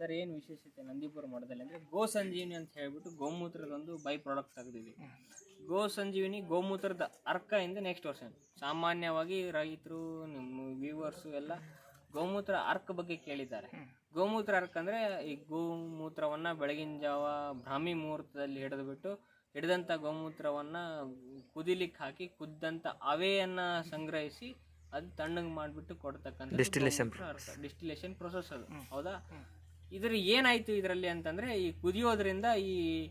Sir ಏನು ವಿಶೇಷತೆ ನಂದಿಪುರ ಮಠದಲ್ಲಿ ಅಂದರೆ ಗೋ ಸಂಜೀವಿನಿ ಅಂತ ಹೇಳ್ಬಿಟ್ಟು ಗೋಮೂತ್ರದ ಒಂದು ಬೈ ಪ್ರಾಡಕ್ಟ್ ತೆಗೆದಿದೆ ಗೋ ಸಂಜೀವಿನಿ ಗೋಮೂತ್ರದ ಇಂದ ನೆಕ್ಸ್ಟ್ ವರ್ಷ. ಸಾಮಾನ್ಯವಾಗಿ ರೈತರು ನಿಮ್ಮ ವ್ಯೂವರ್ಸು ಎಲ್ಲ ಗೋಮೂತ್ರ ಅರ್ಕ ಬಗ್ಗೆ ಕೇಳಿದ್ದಾರೆ. ಗೋಮೂತ್ರ ಅರ್ಕ ಅಂದರೆ ಈ ಗೋಮೂತ್ರವನ್ನು ಬೆಳಗಿನ ಜಾವ ಬ್ರಾಹ್ಮಿ ಮುಹೂರ್ತದಲ್ಲಿ ಹಿಡಿದುಬಿಟ್ಟು ಹಿಡಿದಂಥ ಗೋಮೂತ್ರವನ್ನು ಕುದಿಲಿಕ್ಕೆ ಹಾಕಿ ಕುದ್ದಂಥ ಅವೆಯನ್ನು ಸಂಗ್ರಹಿಸಿ ಅದು ತಣ್ಣಗೆ ಮಾಡಿಬಿಟ್ಟು ಕೊಡ್ತಕ್ಕಂಥ ಡಿಸ್ಟಿಲೇಷನ್ ಡಿಸ್ಟಿಲೇಷನ್ ಪ್ರೊಸೆಸ್ ಅದು. ಹೌದಾ? ಇದ್ರ ಏನಾಯಿತು ಇದರಲ್ಲಿ ಅಂತಂದರೆ ಈ ಕುದಿಯೋದ್ರಿಂದ ಈ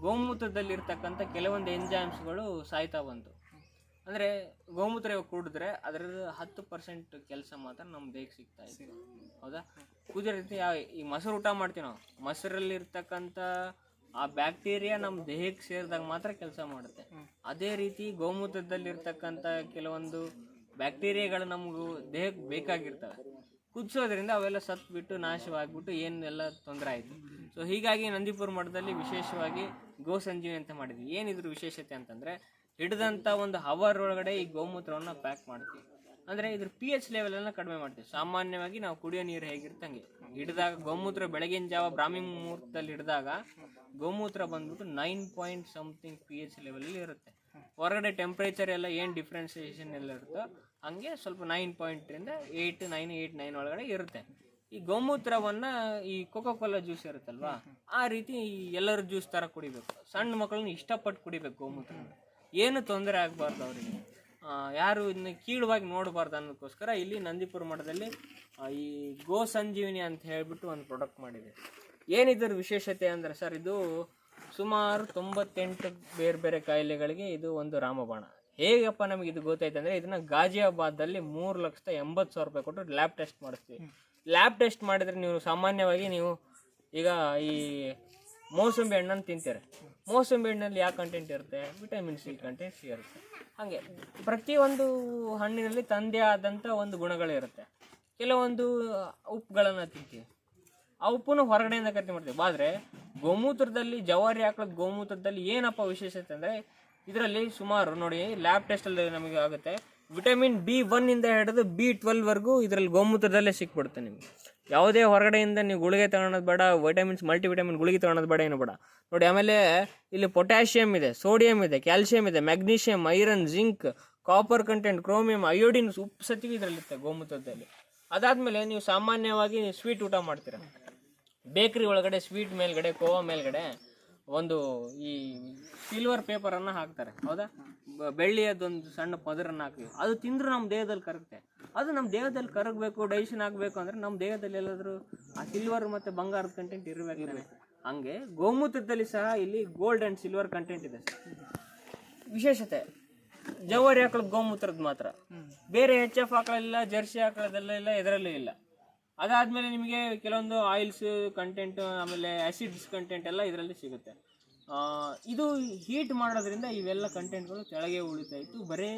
ಗೋಮೂತ್ರದಲ್ಲಿರ್ತಕ್ಕಂಥ ಕೆಲವೊಂದು ಎಂಜಾಮ್ಸ್ಗಳು ಸಾಯ್ತಾ ಬಂತು. ಅಂದರೆ ಗೋಮೂತ್ರ ಕುಡಿದ್ರೆ ಅದರದ್ದು ಹತ್ತು ಪರ್ಸೆಂಟ್ ಕೆಲಸ ಮಾತ್ರ ನಮ್ಮ ದೇಹಕ್ಕೆ ಸಿಗ್ತಾ ಇತ್ತು. ಹೌದಾ? ಕುದಿಯೋ ಯಾವ- ಈ ಮೊಸರು ಊಟ ಮಾಡ್ತೀವಿ ನಾವು. ಮೊಸರಲ್ಲಿರ್ತಕ್ಕಂಥ ಆ ಬ್ಯಾಕ್ಟೀರಿಯಾ ನಮ್ಮ ದೇಹಕ್ಕೆ ಸೇರಿದಾಗ ಮಾತ್ರ ಕೆಲಸ ಮಾಡುತ್ತೆ. ಅದೇ ರೀತಿ ಗೋಮೂತ್ರದಲ್ಲಿರ್ತಕ್ಕಂಥ ಕೆಲವೊಂದು ಬ್ಯಾಕ್ಟೀರಿಯಾಗಳು ನಮಗೂ ದೇಹಕ್ಕೆ ಬೇಕಾಗಿರ್ತವೆ. ಕುದಿಸೋದ್ರಿಂದ ಅವೆಲ್ಲ ಸತ್ತು ಬಿಟ್ಟು ನಾಶವಾಗ್ಬಿಟ್ಟು ಏನೆಲ್ಲ ತೊಂದರೆ ಆಯಿತು. ಸೊ ಹೀಗಾಗಿ ನಂದಿಪುರ ಮಠದಲ್ಲಿ ವಿಶೇಷವಾಗಿ ಗೋ ಸಂಜೀವಿ ಅಂತ ಮಾಡಿದ್ವಿ. ಏನಿದ್ರ ವಿಶೇಷತೆ ಅಂತಂದರೆ ಹಿಡಿದಂಥ ಒಂದು ಹವರ್ ಒಳಗಡೆ ಈ ಗೋಮೂತ್ರವನ್ನು ಪ್ಯಾಕ್ ಮಾಡ್ತೀವಿ. ಅಂದರೆ ಇದ್ರ ಪಿ ಎಚ್ ಲೆವೆಲನ್ನು ಕಡಿಮೆ ಮಾಡ್ತೀವಿ. ಸಾಮಾನ್ಯವಾಗಿ ನಾವು ಕುಡಿಯೋ ನೀರು ಹೇಗಿರ್ತಂಗೆ? ಹಿಡಿದಾಗ ಗೋಮೂತ್ರ ಬೆಳಗಿನ ಜಾವ ಬ್ರಾಹ್ಮಿ ಮುಹೂರ್ತದಲ್ಲಿ ಹಿಡಿದಾಗ ಗೋಮೂತ್ರ ಬಂದ್ಬಿಟ್ಟು nine point something P H ಲೆವೆಲಲ್ಲಿ ಇರುತ್ತೆ. ಹೊರಗಡೆ ಟೆಂಪ್ರೇಚರ್ ಎಲ್ಲ ಏನು ಡಿಫ್ರೆನ್ಸಿಯೇಷನ್ ಎಲ್ಲ ಇರುತ್ತೋ ಹಂಗೆ ಸ್ವಲ್ಪ ನೈನ್ ಪಾಯಿಂಟ್ರಿಂದ ಏಯ್ಟ್ ನೈನ್ ಏಯ್ಟ್ ನೈನ್ ಒಳಗಡೆ ಇರುತ್ತೆ. ಈ ಗೋಮೂತ್ರವನ್ನು ಈ ಕೋಕೋ ಕೋಲಾ ಜ್ಯೂಸ್ ಇರುತ್ತಲ್ವಾ, ಆ ರೀತಿ ಎಲ್ಲರ ಜ್ಯೂಸ್ ಥರ ಕುಡಿಬೇಕು. ಸಣ್ಣ ಮಕ್ಕಳನ್ನ ಇಷ್ಟಪಟ್ಟು ಕುಡಿಬೇಕು ಗೋಮೂತ್ರ. ಏನು ತೊಂದರೆ ಆಗಬಾರ್ದು ಅವರಿಗೆ. ಯಾರು ಇದನ್ನ ಕೀಳವಾಗಿ ನೋಡಬಾರ್ದು ಅನ್ನೋದಕ್ಕೋಸ್ಕರ ಇಲ್ಲಿ ನಂದಿಪುರ ಮಠದಲ್ಲಿ ಈ ಗೋ ಸಂಜೀವಿನಿ ಅಂತ ಹೇಳಿಬಿಟ್ಟು ಒಂದು ಪ್ರಾಡಕ್ಟ್ ಮಾಡಿದೆ. ಏನಿದ್ರ ವಿಶೇಷತೆ ಅಂದರೆ ಸರ್, ಇದು ಸುಮಾರು ತೊಂಬತ್ತೆಂಟು ಬೇರೆ ಬೇರೆ ಕಾಯಿಲೆಗಳಿಗೆ ಇದು ಒಂದು ರಾಮಬಾಣ. ಹೇಗಪ್ಪ ನಮಗೆ ಇದು ಗೊತ್ತಾಯ್ತು ಅಂದರೆ ಇದನ್ನ ಗಾಜಿಯಾಬಾದಲ್ಲಿ ಮೂರು ಲಕ್ಷದ ಎಂಬತ್ತು ಸಾವಿರ ರೂಪಾಯಿ ಕೊಟ್ಟು ಲ್ಯಾಬ್ ಟೆಸ್ಟ್ ಮಾಡಿಸ್ತೀವಿ. ಲ್ಯಾಬ್ ಟೆಸ್ಟ್ ಮಾಡಿದ್ರೆ ನೀವು ಸಾಮಾನ್ಯವಾಗಿ ನೀವು ಈಗ ಈ ಮೋಸಂಬಿ ಹಣ್ಣನ್ನು ತಿಂತೀರ. ಮೋಸಂಬಿ ಹಣ್ಣಲ್ಲಿ ಯಾವ ಕಂಟೆಂಟ್ ಇರುತ್ತೆ? ವಿಟಮಿನ್ ಸಿ ಕಂಟೆಂಟ್ ಇರುತ್ತೆ. ಹಾಗೆ ಪ್ರತಿಯೊಂದು ಹಣ್ಣಿನಲ್ಲಿ ತಂದೆ ಆದಂಥ ಒಂದು ಗುಣಗಳಿರುತ್ತೆ. ಕೆಲವೊಂದು ಉಪ್ಪುಗಳನ್ನು ತಿಂತೀವಿ. ಆ ಉಪ್ಪನ್ನು ಹೊರಗಡೆಯಿಂದ ಖರೀದಿ ಮಾಡ್ತೀವಿ. ಆದರೆ ಗೋಮೂತ್ರದಲ್ಲಿ, ಜವಾರಿ ಆಕಳದ ಗೋಮೂತ್ರದಲ್ಲಿ ಏನಪ್ಪ ವಿಶೇಷತೆ ಅಂದರೆ ಇದರಲ್ಲಿ ಸುಮಾರು ನೋಡಿ ಲ್ಯಾಬ್ ಟೆಸ್ಟಲ್ಲಿ ನಮಗೆ ಆಗುತ್ತೆ. ವಿಟಮಿನ್ ಬಿ ಒನ್ನಿಂದ ಹಿಡಿದು ಬಿ ಟ್ವೆಲ್ವರೆಗೂ ಇದರಲ್ಲಿ ಗೋಮೂತ್ರದಲ್ಲೇ ಸಿಕ್ಬಿಡುತ್ತೆ ನಿಮಗೆ. ಯಾವುದೇ ಹೊರಗಡೆಯಿಂದ ನೀವು ಗುಳಿಗೆ ತಗೊಳೋದು ಬೇಡ ವಿಟಮಿನ್ಸ್ ಮಲ್ಟಿ ವಿಟಮಿನ್ ಗುಳಿಗೆ ತಗೊಳೋದು ಬೇಡ, ಏನು ಬೇಡ. ನೋಡಿ, ಆಮೇಲೆ ಇಲ್ಲಿ ಪೊಟ್ಯಾಷಿಯಮ್ ಇದೆ ಸೋಡಿಯಂ ಇದೆ ಕ್ಯಾಲ್ಸಿಯಂ ಇದೆ magnesium iron zinc copper content chromium iodine ಉಪ್ಪು ಸತಿವಿ ಇದರಲ್ಲಿರುತ್ತೆ ಗೋಮೂತ್ರದಲ್ಲಿ. ಅದಾದಮೇಲೆ ನೀವು ಸಾಮಾನ್ಯವಾಗಿ ಸ್ವೀಟ್ ಊಟ ಮಾಡ್ತೀರಾ. ಬೇಕ್ರಿ ಒಳಗಡೆ ಸ್ವೀಟ್ ಮೇಲ್ಗಡೆ ಕೋವಾ ಮೇಲ್ಗಡೆ ಒಂದು ಈ ಸಿಲ್ವರ್ ಪೇಪರನ್ನು ಹಾಕ್ತಾರೆ. ಹೌದಾ? ಬೆಳ್ಳಿಯದೊಂದು ಸಣ್ಣ ಪದರನ್ನು ಹಾಕ್ತೀವಿ. ಅದು ತಿಂದರೂ ನಮ್ಮ ದೇಹದಲ್ಲಿ ಕರಗುತ್ತೆ. ಅದು ನಮ್ಮ ದೇಹದಲ್ಲಿ ಕರಗಬೇಕು ಡೈಜೆಷನ್ ಆಗಬೇಕು ಅಂದರೆ ನಮ್ಮ ದೇಹದಲ್ಲಿ ಎಲ್ಲಾದರೂ ಆ ಸಿಲ್ವರ್ ಮತ್ತು ಬಂಗಾರದ ಕಂಟೆಂಟ್ ಇರಬೇಕು ಹಂಗೆ ಗೋಮೂತ್ರದಲ್ಲಿ ಸಹ ಇಲ್ಲಿ ಗೋಲ್ಡ್ ಆ್ಯಂಡ್ ಸಿಲ್ವರ್ ಕಂಟೆಂಟ್ ಇದೆ ವಿಶೇಷತೆ ಜವಾರಿ ಆಕಳ ಗೋಮೂತ್ರದ ಮಾತ್ರ. ಬೇರೆ ಎಚ್ ಎಫ್ ಆಕಳಿಲ್ಲ ಜರ್ಸಿ ಹಾಕಳದೆಲ್ಲ ಇಲ್ಲ ಇದರಲ್ಲೂ ಇಲ್ಲ. ಅದಾದ್ಮೇಲೆ ನಿಮಗೆ ಕೆಲವೊಂದು ಆಯಿಲ್ಸ್ ಕಂಟೆಂಟ್ ಆಮೇಲೆ ಆ್ಯಸಿಡ್ಸ್ ಕಂಟೆಂಟ್ ಎಲ್ಲ ಇದರಲ್ಲಿ ಸಿಗುತ್ತೆ. ಇದು ಹೀಟ್ ಮಾಡೋದ್ರಿಂದ ಇವೆಲ್ಲ ಕಂಟೆಂಟ್ಗಳು ಕೆಳಗೆ ಉಳಿತಾ ಇತ್ತು. ಬರೇ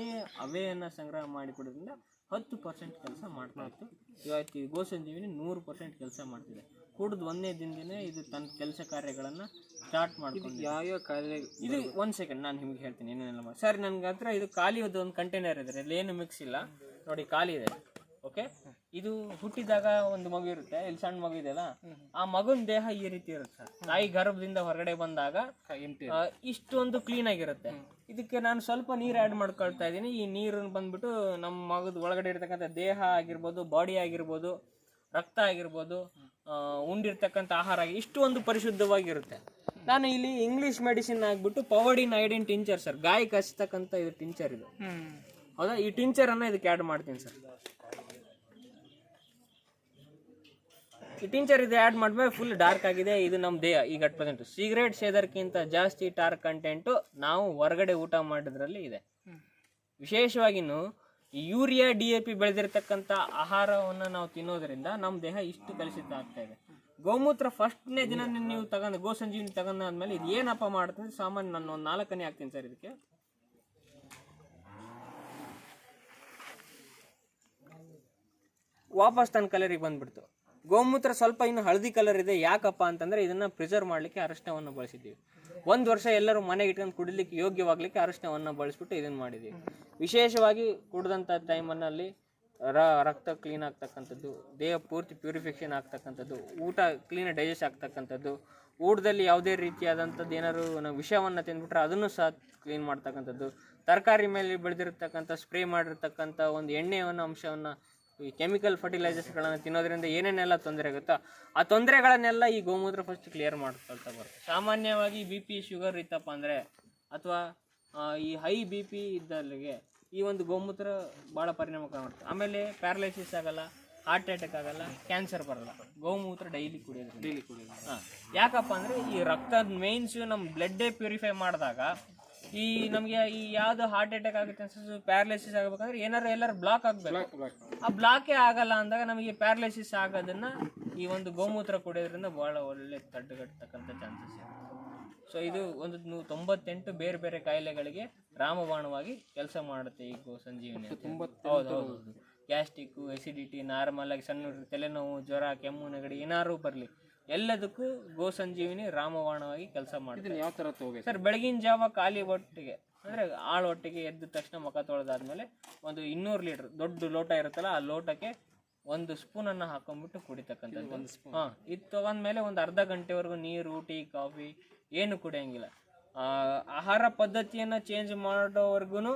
ಅವೆಯನ್ನು ಸಂಗ್ರಹ ಮಾಡಿಕೊಡೋದ್ರಿಂದ ಹತ್ತು ಪರ್ಸೆಂಟ್ ಕೆಲಸ ಮಾಡ್ತಾ ಇತ್ತು. ಇವತ್ತು ಈ ಗೋಸಂಜೀವಿನಿ ನೂರು ಪರ್ಸೆಂಟ್ ಕೆಲಸ ಮಾಡ್ತಿದೆ. ಕುಡಿದು ಒಂದನೇ ದಿನದಿನೇ ಇದು ತನ್ನ ಕೆಲಸ ಕಾರ್ಯಗಳನ್ನು ಸ್ಟಾರ್ಟ್ ಮಾಡ್ಕೊಂಡು ಯಾವ ಕಾರ್ಯ ಇದು ಒಂದು ಸೆಕೆಂಡ್ ನಾನು ನಿಮ್ಗೆ ಹೇಳ್ತೀನಿ ಏನೇನೆಲ್ಲ ಮಾಡಿ ಸರ್ ನನಗೆ ಹತ್ರ ಇದು ಖಾಲಿ ಒಂದು ಕಂಟೈನರ್ ಇದೆ ಇಲ್ಲಿ ಏನು ಮಿಕ್ಸ್ ಇಲ್ಲ. ನೋಡಿ ಖಾಲಿ ಇದೆ. ಓಕೆ ಇದು ಹುಟ್ಟಿದಾಗ ಒಂದು ಮಗು ಇರುತ್ತೆ ಇಲ್ಲಿ ಸಣ್ಣ ಮಗು ಇದೆಯಲ್ಲ ಆ ಮಗುನ ದೇಹ ಈ ರೀತಿ ಇರುತ್ತೆ ಸರ್. ತಾಯಿ ಗರ್ಭದಿಂದ ಹೊರಗಡೆ ಬಂದಾಗ ಆ, ಇಷ್ಟೊಂದು ಕ್ಲೀನ್ ಆಗಿರುತ್ತೆ. ಇದಕ್ಕೆ ನಾನು ಸ್ವಲ್ಪ ನೀರು ಆ್ಯಡ್ ಮಾಡ್ಕೊಳ್ತಾ ಇದ್ದೀನಿ. ಈ ನೀರನ್ನು ಬಂದ್ಬಿಟ್ಟು ನಮ್ಮ ಮಗದ ಒಳಗಡೆ ಇರ್ತಕ್ಕಂಥ ದೇಹ ಆಗಿರ್ಬೋದು ಬಾಡಿ ಆಗಿರ್ಬೋದು ರಕ್ತ ಆಗಿರ್ಬೋದು ಆ, ಉಂಡಿರ್ತಕ್ಕಂಥ ಆಹಾರ ಆಗಿ ಇಷ್ಟು ಒಂದು ಪರಿಶುದ್ಧವಾಗಿರುತ್ತೆ ನಾನು ಇಲ್ಲಿ ಇಂಗ್ಲಿಷ್ ಮೆಡಿಸಿನ್ ಆಗ್ಬಿಟ್ಟು ಪವಡಿನ್ ಐಡಿನ್ ಟಿಂಚರ್ ಸರ್ ಗಾಯ ಹಚ್ತಕ್ಕಂಥ ಇದು ಟಿಂಚರ್ ಇದು. ಹೌದಾ? ಈ ಟಿಂಚರ್ ಅನ್ನ ಇದಕ್ಕೆ ಆ್ಯಡ್ ಮಾಡ್ತೀನಿ ಸರ್ ಟಿಂಚರ್ ಇದು ಆ್ಯಡ್ ಮಾಡಿದ್ಮೇಲೆ ಫುಲ್ ಡಾರ್ಕ್ ಆಗಿದೆ. ಇದು ನಮ್ಮ ದೇಹ. ಈಗ ಅಟ್ ಪ್ರೆಸೆಂಟ್ ಸಿಗರೇಟ್ ಸೇದರ್ಕಿಂತ ಜಾಸ್ತಿ ಟಾರ್ಕ್ ಕಂಟೆಂಟು ನಾವು ಹೊರಗಡೆ ಊಟ ಮಾಡೋದ್ರಲ್ಲಿ ಇದೆ. ವಿಶೇಷವಾಗಿನು ಯೂರಿಯಾ ಡಿ ಎ ಪಿ ಬೆಳೆದಿರ್ತಕ್ಕಂಥ ಆಹಾರವನ್ನು ನಾವು ತಿನ್ನೋದ್ರಿಂದ ನಮ್ಮ ದೇಹ ಇಷ್ಟು ಕಲುಷಿತ ಆಗ್ತಾ ಇದೆ. ಗೋಮೂತ್ರ ಫಸ್ಟ್ನೇ ದಿನ ನೀವು ತಗೊಂಡು, ಗೋ ಸಂಜೀವಿನಿ ತಗೊಂಡಾದ್ಮೇಲೆ ಇದು ಏನಪ್ಪ ಮಾಡ್ತೀನಿ ಸಾಮಾನ್ಯ ನಾನು ಒಂದು ನಾಲ್ಕನೇ ಹಾಕ್ತೀನಿ ಸರ್ ಇದಕ್ಕೆ. ವಾಪಸ್ ತನ್ನ ಕಲರಿಗೆ ಬಂದ್ಬಿಡ್ತು. ಗೋಮೂತ್ರ ಸ್ವಲ್ಪ ಇನ್ನು ಹಳದಿ ಕಲರ್ ಇದೆ, ಯಾಕಪ್ಪ ಅಂತಂದ್ರೆ ಇದನ್ನ ಪ್ರಿಸರ್ವ್ ಮಾಡ್ಲಿಕ್ಕೆ ಅರಶಿನವನ್ನು ಬಳಸಿದ್ದೀವಿ. ಒಂದು ವರ್ಷ ಎಲ್ಲರೂ ಮನೆಗೆ ಇಟ್ಕೊಂಡು ಕುಡಿಲಿಕ್ಕೆ ಯೋಗ್ಯವಾಗ್ಲಿಕ್ಕೆ ಅರಶಿನವನ್ನು ಬಳಸ್ಬಿಟ್ಟು ಇದನ್ನ ಮಾಡಿದ್ದೀವಿ. ವಿಶೇಷವಾಗಿ ಕುಡಿದಂಥ ಟೈಮನ್ನಲ್ಲಿ ರ- ರಕ್ತ ಕ್ಲೀನ್ ಆಗ್ತಕ್ಕಂಥದ್ದು, ದೇಹ ಪೂರ್ತಿ ಪ್ಯೂರಿಫಿಕೇಷನ್ ಆಗ್ತಕ್ಕಂಥದ್ದು, ಊಟ ಕ್ಲೀನ್ ಡೈಜೆಸ್ಟ್ ಆಗ್ತಕ್ಕಂಥದ್ದು, ಊಟದಲ್ಲಿ ಯಾವುದೇ ರೀತಿಯಾದಂಥದ್ದು ಏನಾದ್ರು ನಾವು ವಿಷವನ್ನು ತಿಂದ್ಬಿಟ್ರೆ ಅದನ್ನು ಸಹ ಕ್ಲೀನ್ ಮಾಡ್ತಕ್ಕಂಥದ್ದು, ತರಕಾರಿ ಮೇಲೆ ಬೆಳೆದಿರ್ತಕ್ಕಂಥ ಸ್ಪ್ರೇ ಮಾಡಿರ್ತಕ್ಕಂಥ ಒಂದು ಎಣ್ಣೆಯನ್ನು, ಅಂಶವನ್ನು ಈ ಕೆಮಿಕಲ್ ಫರ್ಟಿಲೈಸರ್ಸ್ಗಳನ್ನು ತಿನ್ನೋದ್ರಿಂದ ಏನೇನೆಲ್ಲ ತೊಂದರೆ ಆಗುತ್ತೋ ಆ ತೊಂದರೆಗಳನ್ನೆಲ್ಲ ಈ ಗೋಮೂತ್ರ ಫಸ್ಟ್ ಕ್ಲಿಯರ್ ಮಾಡ್ಕೊಳ್ತಾ ಬರುತ್ತೆ. ಸಾಮಾನ್ಯವಾಗಿ ಬಿ ಪಿ ಶುಗರ್ ಇತ್ತಪ್ಪ ಅಂದರೆ ಅಥವಾ ಈ ಹೈ ಬಿ ಪಿ ಇದ್ದಲ್ಲಿಗೆ ಈ ಒಂದು ಗೋಮೂತ್ರ ಭಾಳ ಪರಿಣಾಮಕಾರಿ ಮಾಡುತ್ತೆ ಆಮೇಲೆ ಪ್ಯಾರಲೈಸಿಸ್ ಆಗಲ್ಲ ಹಾರ್ಟ್ ಅಟ್ಯಾಕ್ ಆಗಲ್ಲ ಕ್ಯಾನ್ಸರ್ ಬರಲ್ಲ. ಗೋಮೂತ್ರ ಡೈಲಿ ಕುಡಿಯೋದು ಡೈಲಿ ಕುಡಿಯೋದು ಹಾಂ. ಯಾಕಪ್ಪ ಅಂದರೆ ಈ ರಕ್ತದ ಮೇನ್ಸು ನಮ್ಮ ಬ್ಲಡ್ಡೇ ಪ್ಯೂರಿಫೈ ಮಾಡಿದಾಗ ಈ ನಮಗೆ ಈ ಯಾವ್ದು ಹಾರ್ಟ್ ಅಟ್ಯಾಕ್ ಆಗುತ್ತೆ ಅನ್ಸುತ್ತೆ ಪ್ಯಾರಲೈಸಿಸ್ ಆಗಬೇಕಂದ್ರೆ ಏನಾರು ಎಲ್ಲರೂ ಬ್ಲಾಕ್ ಆಗ್ಬೇಕು. ಆ ಬ್ಲಾಕೇ ಆಗಲ್ಲ ಅಂದಾಗ ನಮಗೆ ಪ್ಯಾರಲೈಸಿಸ್ ಆಗೋದನ್ನ ಈ ಒಂದು ಗೋಮೂತ್ರ ಕುಡಿಯೋದ್ರಿಂದ ಬಹಳ ಒಳ್ಳೆ ತಡೆಗಟ್ಟತಕ್ಕಂಥ ಚಾನ್ಸಸ್ ಇದೆ ಸೊ ಇದು ಒಂದು ತೊಂಬತ್ತೆಂಟು ಬೇರೆ ಬೇರೆ ಕಾಯಿಲೆಗಳಿಗೆ ರಾಮಬಾಣವಾಗಿ ಕೆಲಸ ಮಾಡುತ್ತೆ ಈ ಗೋ ಸಂಜೀವಿನಿ. ಹೌದು ಹೌದು ಗ್ಯಾಸ್ಟಿಕ್ ಎಸಿಡಿಟಿ ನಾರ್ಮಲ್ ಆಗಿ ಸಣ್ಣ ತಲೆನೋವು ಜ್ವರ ಕೆಮ್ಮು ನೆಗಡಿ ಏನಾರು ಬರಲಿ. ಎಲ್ಲದಕ್ಕೂ ಗೋ ಸಂಜೀವಿನಿ ರಾಮವಾಣವಾಗಿ ಕೆಲಸ ಮಾಡ್ತೀನಿ ಯಾವ ಥರ ತಗೋಬೇಕು ಸರ್ ಬೆಳಗಿನ ಜಾವ ಖಾಲಿ ಒಟ್ಟಿಗೆ ಅಂದ್ರೆ ಆಳು ಒಟ್ಟಿಗೆ ಎದ್ದ ತಕ್ಷಣ ಮುಖ ತೊಳೆದಾದ್ಮೇಲೆ ಒಂದು ಇನ್ನೂರು ಲೀಟರ್ ದೊಡ್ಡ ಲೋಟ ಇರುತ್ತಲ್ಲ ಆ ಲೋಟಕ್ಕೆ ಒಂದು ಸ್ಪೂನನ್ನು ಅನ್ನ ಹಾಕೊಂಡ್ಬಿಟ್ಟು ಕುಡಿತಕ್ಕಂಥದ್ದು. ಒಂದು ಸ್ಪೂನ್ ಹಾಂ ಇದು ತಗೊಂಡ್ಮೇಲೆ ಒಂದು ಅರ್ಧ ಗಂಟೆವರೆಗೂ ನೀರು ಟೀ ಕಾಫಿ ಏನು ಕುಡಿಯಂಗಿಲ್ಲ. ಆಹಾರ ಪದ್ಧತಿಯನ್ನು ಚೇಂಜ್ ಮಾಡೋವರೆಗೂ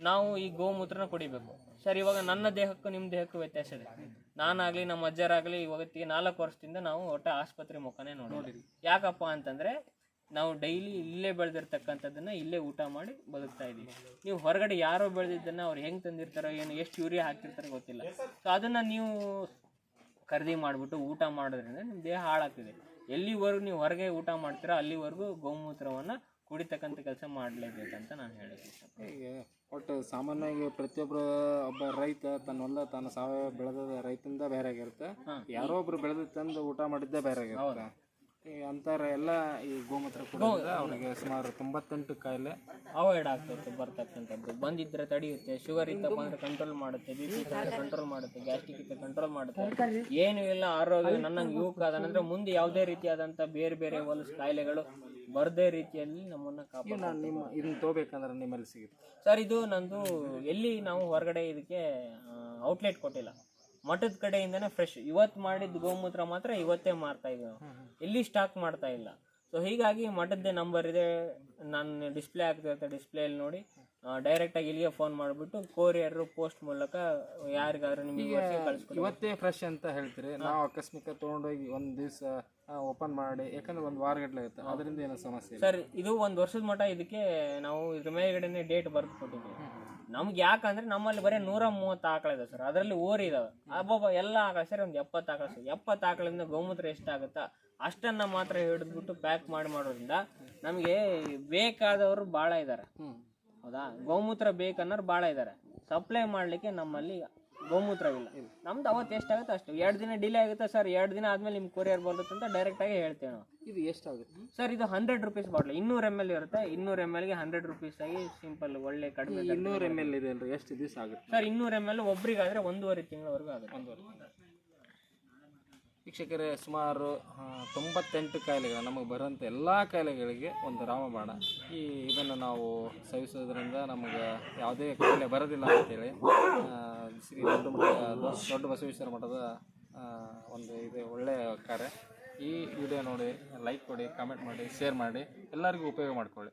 ನಾವು ಈ ಗೋಮೂತ್ರನ ಕುಡಿಬೇಕು. ಸರ್, ಇವಾಗ ನನ್ನ ದೇಹಕ್ಕೂ ನಿಮ್ಮ ದೇಹಕ್ಕೂ ವ್ಯತ್ಯಾಸ ಇದೆ. ನಾನಾಗಲಿ, ನಮ್ಮ ಅಜ್ಜರಾಗ್ಲಿ ಇವತ್ತಿಗೆ ನಾಲ್ಕು ವರ್ಷದಿಂದ ನಾವು ಒಟ್ಟ ಆಸ್ಪತ್ರೆ ಮುಖನೇ ನೋಡಿ ಯಾಕಪ್ಪ ಅಂತಂದ್ರೆ ನಾವು ಡೈಲಿ ಇಲ್ಲೇ ಬೆಳೆದಿರ್ತಕ್ಕಂಥದ್ದನ್ನು ಇಲ್ಲೇ ಊಟ ಮಾಡಿ ಬದುಕ್ತಾ ಇದೀವಿ ನೀವು ಹೊರಗಡೆ ಯಾರೋ ಬೆಳೆದಿದ್ದನ್ನು ಅವ್ರು ಹೆಂಗೆ ತಂದಿರ್ತಾರೋ ಏನು, ಎಷ್ಟು ಯೂರಿಯಾ ಹಾಕಿರ್ತಾರೋ ಗೊತ್ತಿಲ್ಲ. ಸೊ ಅದನ್ನ ನೀವು ಖರೀದಿ ಮಾಡಿಬಿಟ್ಟು ಊಟ ಮಾಡೋದ್ರಿಂದ ನಿಮ್ಮ ದೇಹ ಹಾಳಾಗ್ತಿದೆ. ಎಲ್ಲಿವರೆಗೂ ನೀವು ಹೊರಗೆ ಊಟ ಮಾಡ್ತೀರೋ ಅಲ್ಲಿವರೆಗೂ ಗೋಮೂತ್ರವನ್ನ ಕುಡಿತಕ್ಕಂಥ ಕೆಲಸ ಮಾಡಲೇಬೇಕಂತ ನಾನು ಹೇಳಿದ್ದೆ ಈಗ ಒಟ್ಟು ಸಾಮಾನ್ಯವಾಗಿ ಪ್ರತಿಯೊಬ್ಬರು ಒಬ್ಬ ರೈತ ತನ್ನ ಹೊಲ ತಾನು ಸಾವಯವ ಬೆಳೆದ ರೈತಿಂದ ಬೇರೆ ಆಗಿರುತ್ತೆ ಯಾರೋ ಒಬ್ರು ಬೆಳೆದ ತಂದು ಊಟ ಮಾಡಿದ್ದೇ ಬೇರೆ ಆಗಿರುತ್ತೆ ಈ ಅಂತಾರ ಎಲ್ಲ ಈ ಗೋಮೂತ್ರ ಕೂಡ ಅವರಿಗೆ ಸುಮಾರು ತೊಂಬತ್ತೆಂಟು ಕಾಯಿಲೆ. ಅವಾಯ್ಡ್ ಆಗ್ತಿರುತ್ತೆ ಬರ್ತಕ್ಕಂಥದ್ದು. ಬಂದಿದ್ರೆ ತಡೆಯುತ್ತೆ. ಶುಗರ್ ಇತ್ತಪ್ಪ ಅಂದ್ರೆ ಕಂಟ್ರೋಲ್ ಮಾಡುತ್ತೆ ಬಿ ಪಿ ಕಂಟ್ರೋಲ್ ಮಾಡುತ್ತೆ ಗ್ಯಾಸ್ಟ್ರಿಕ್ ಇತ್ತ ಕಂಟ್ರೋಲ್ ಮಾಡುತ್ತೆ. ಏನು ಇಲ್ಲ ಆರೋಗ್ಯ ನನ್ನ ಯುವಕ ಅದನಂದ್ರೆ ಮುಂದೆ ಯಾವುದೇ ರೀತಿಯಾದಂಥ ಬೇರೆ ಬೇರೆ ಹೊಲಸು ಕಾಯಿಲೆಗಳು ಬರದೇ ರೀತಿಯಲ್ಲಿ ನಮ್ಮನ್ನ ಕಾಪಾಡ ನಾನು ನಿಮ್ಮ ಇದನ್ನ ತಗೋಬೇಕಂದ್ರೆ ನಿಮ್ಮಲ್ಲಿ ಸಿಗುತ್ತೆ. ಸರ್ ಇದು ನಂದು ಎಲ್ಲಿ ನಾವು ಹೊರಗಡೆ ಇದಕ್ಕೆ ಔಟ್ಲೆಟ್ ಕೊಟ್ಟಿಲ್ಲ. ಮಠದ ಕಡೆಯಿಂದನೇ ಫ್ರೆಶ್ ಇವತ್ತು ಮಾಡಿದ ಗೋಮೂತ್ರ ಮಾತ್ರ ಇವತ್ತೇ ಮಾರ್ತಾ ಇದ್ದೀವಿ ಎಲ್ಲಿ ಸ್ಟಾಕ್ ಮಾಡ್ತಾ ಇಲ್ಲ. ಸೊ ಹೀಗಾಗಿ ಮಠದ್ದೇ ನಂಬರ್ ಇದೆ. ನಾನು ಡಿಸ್ಪ್ಲೇ ಆಗ್ತಿರುತ್ತೆ ಡಿಸ್ಪ್ಲೇಯಲ್ಲಿ ನೋಡಿ. ಡೈರೆಕ್ಟಾಗಿ ಇಲ್ಲಿಗೆ ಫೋನ್ ಮಾಡಿಬಿಟ್ಟು ಕೋರಿಯರ್ ಪೋಸ್ಟ್ ಮೂಲಕ ಯಾರಿಗಾದ್ರೂ ನಿಮಗೆ ಕಳಿಸ್ಕೊಡಿ ಇವತ್ತೇ ಫ್ರೆಶ್ ಅಂತ ಹೇಳ್ತೀರಿ. ನಾವು ಆಕಸ್ಮಿಕ ತೊಗೊಂಡೋಗಿ ಒಂದು ದಿವಸ ಓಪನ್ ಮಾಡಿ ಯಾಕಂದ್ರೆ ಒಂದು ವಾರಗಟ್ಟಲೆ ಇರುತ್ತೆ ಅದರಿಂದ ಏನೋ ಸಮಸ್ಯೆ ಸರ್ ಇದು ಒಂದು ವರ್ಷದ ಮಟ್ಟ ಇದಕ್ಕೆ ನಾವು ಇದ್ರ ಮೇಲ್ಗಡೆನೆ ಡೇಟ್ ಬರ್ದು ಕೊಟ್ಟಿದ್ದೀವಿ ನಮ್ಗೆ ಯಾಕಂದ್ರೆ ನಮ್ಮಲ್ಲಿ ಬರೀ ನೂರ ಮೂವತ್ತು ಆಕಳ ಇದೆ ಸರ್. ಅದರಲ್ಲಿ ಓರಿ ಇದಾವೆ. ಅಬ್ಬಬ್ಬ ಎಲ್ಲ ಆಕಳ ಸರಿ ಒಂದು ಎಪ್ಪತ್ತು ಆಕಳ ಸರ್. ಎಪ್ಪತ್ತು ಆಕಳಿಂದ ಗೋಮೂತ್ರ ಎಷ್ಟಾಗುತ್ತಾ ಅಷ್ಟನ್ನ ಮಾತ್ರ ಹಿಡಿದ್ಬಿಟ್ಟು ಪ್ಯಾಕ್ ಮಾಡಿ ಮಾಡೋದ್ರಿಂದ ನಮಗೆ ಬೇಕಾದವರು ಭಾಳ ಇದ್ದಾರೆ ಹೌದಾ? ಗೋಮೂತ್ರ ಬೇಕನ್ನೋರು ಭಾಳ ಇದ್ದಾರೆ ಸಪ್ಲೈ ಮಾಡಲಿಕ್ಕೆ ನಮ್ಮಲ್ಲಿ ಗೋಮೂತ್ರವಿಲ್ಲ. ನಮ್ದು ಅವತ್ತು ಎಷ್ಟಾಗುತ್ತೆ ಅಷ್ಟು. ಎರಡು ದಿನ ಡಿಲೇ ಆಗುತ್ತೆ ಸರ್ ಎರಡು ದಿನ ಆದಮೇಲೆ ನಿಮ್ಗೆ ಕೊರಿಯರ್ ಬರುತ್ತೆ ಅಂತ ಡೈರೆಕ್ಟಾಗಿ ಹೇಳ್ತೇವೆ ನಾವು. ಇದು ಎಷ್ಟಾಗುತ್ತೆ? ಸರ್ ಇದು ಹಂಡ್ರೆಡ್ ರುಪೀಸ್ ಬಾಟ್ಲು ಇನ್ನೂರು ಎಂ ಎಲ್ ಇರುತ್ತೆ. ಇನ್ನೂರು ಎಂ ಎಲ್ಗೆ ಹಂಡ್ರೆಡ್ ರುಪೀಸ್ ಆಗಿ ಸಿಂಪಲ್ ಒಳ್ಳೆ ಕಡಿಮೆ. ಇನ್ನೂರು ಎಂ ಎಲ್ ಇದೆ ಅಲ್ರಿ. ಎಷ್ಟು ದಿವಸ ಆಗುತ್ತೆ? ಸರ್ ಇನ್ನೂರು ಎಂ ಎಲ್ ಒಬ್ರಿಗಾದರೆ ಒಂದೂವರೆ ತಿಂಗಳವರೆಗೂ ಆಗುತ್ತೆ. ವೀಕ್ಷಕರೇ, ಸುಮಾರು ತೊಂಬತ್ತೆಂಟು ಕಾಯಿಲೆಗಳು ನಮಗೆ ಬರೋಂಥ ಎಲ್ಲ ಕಾಯಿಲೆಗಳಿಗೆ ಒಂದು ರಾಮಬಾಣ. ಈ ಇದನ್ನು ನಾವು ಸವಿಸೋದ್ರಿಂದ ನಮಗೆ ಯಾವುದೇ ಕಾಯಿಲೆ ಬರೋದಿಲ್ಲ ಅಂತೇಳಿ ಶ್ರೀ ದೊಡ್ಡ ದೊಡ್ಡ ಬಸವೇಶ್ವರ ಮಠದ ಒಂದು ಇದು ಒಳ್ಳೆಯ ಕಾರ್ಯ. ಈ ವಿಡಿಯೋ ನೋಡಿ, ಲೈಕ್ ಕೊಡಿ, ಕಾಮೆಂಟ್ ಮಾಡಿ, ಶೇರ್ ಮಾಡಿ, ಎಲ್ಲರಿಗೂ ಉಪಯೋಗ ಮಾಡಿಕೊಳ್ಳಿ.